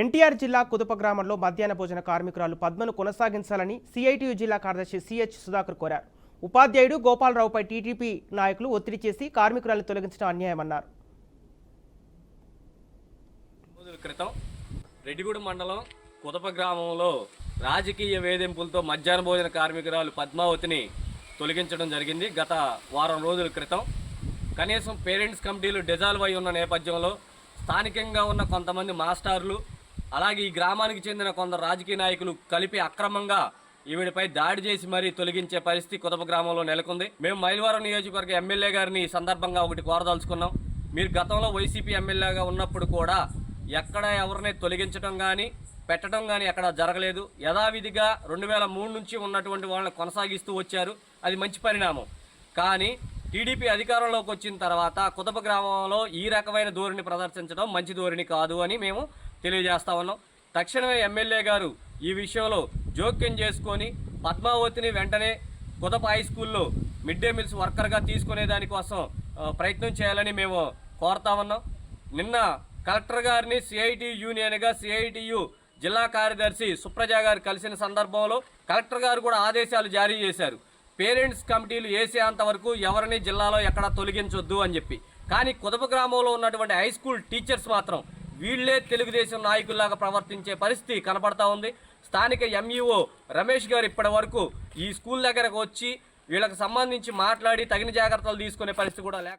ఎన్టీఆర్ జిల్లా కుదుప గ్రామంలో మధ్యాహ్న భోజన కార్మికురాలు పద్మను కొనసాగించాలని సిఐటియు జిల్లా కార్యదర్శి సిహెచ్ సుధాకర్ కోరారు. ఉపాధ్యాయుడు గోపాలరావుపై టీడీపీ నాయకులు ఒత్తిడి చేసి కార్మికురాలను తొలగించడం అన్యాయమన్నారు. క్రితం రెడ్డిగూడ మండలం కుదప గ్రామంలో రాజకీయ వేధింపులతో మధ్యాహ్న భోజన కార్మికురాలు పద్మావతిని తొలగించడం జరిగింది. గత వారం రోజుల క్రితం కనీసం పేరెంట్స్ కమిటీలు డిజాల్వ్ అయి ఉన్న నేపథ్యంలో స్థానికంగా ఉన్న కొంతమంది మాస్టర్లు అలాగే ఈ గ్రామానికి చెందిన కొందరు రాజకీయ నాయకులు కలిపి అక్రమంగా ఈవిడిపై దాడి చేసి మరీ తొలగించే పరిస్థితి కుదప గ్రామంలో నెలకొంది. మేము మైలవరం నియోజకవర్గ ఎమ్మెల్యే గారిని ఈ సందర్భంగా ఒకటి కోరదలుచుకున్నాం. మీరు గతంలో వైసీపీ ఎమ్మెల్యేగా ఉన్నప్పుడు కూడా ఎక్కడ ఎవరిని తొలగించడం కానీ పెట్టడం కానీ ఎక్కడ జరగలేదు. యథావిధిగా రెండు వేల మూడు నుంచి ఉన్నటువంటి వాళ్ళని కొనసాగిస్తూ వచ్చారు. అది మంచి పరిణామం. కానీ టీడీపీ అధికారంలోకి వచ్చిన తర్వాత కుదప గ్రామంలో ఈ రకమైన ధోరణి ప్రదర్శించడం మంచి ధోరణి కాదు అని మేము తెలియజేస్తా ఉన్నాం. తక్షణమే ఎమ్మెల్యే గారు ఈ విషయంలో జోక్యం చేసుకొని పద్మావతిని వెంటనే కుదప హై స్కూల్లో మిడ్ డే మీల్స్ వర్కర్గా తీసుకునే దానికోసం ప్రయత్నం చేయాలని మేము కోరుతా ఉన్నాం. నిన్న కలెక్టర్ గారిని సిఐటి యూనియన్గా సిఐటియు జిల్లా కార్యదర్శి సుప్రజ గారు కలిసిన సందర్భంలో కలెక్టర్ గారు కూడా ఆదేశాలు జారీ చేశారు. పేరెంట్స్ కమిటీలు వేసేంత వరకు ఎవరిని జిల్లాలో ఎక్కడ తొలగించొద్దు అని చెప్పి. కానీ కుదప గ్రామంలో ఉన్నటువంటి హై స్కూల్ టీచర్స్ మాత్రం వీళ్ళే తెలుగుదేశం నాయకుల్లాగా ప్రవర్తించే పరిస్థితి కనపడతా ఉంది. స్థానిక ఎంఈఓ రమేష్ గారు ఇప్పటి వరకు ఈ స్కూల్ దగ్గరకు వచ్చి వీళ్ళకి సంబంధించి మాట్లాడి తగిన జాగ్రత్తలు తీసుకునే పరిస్థితి కూడా లేక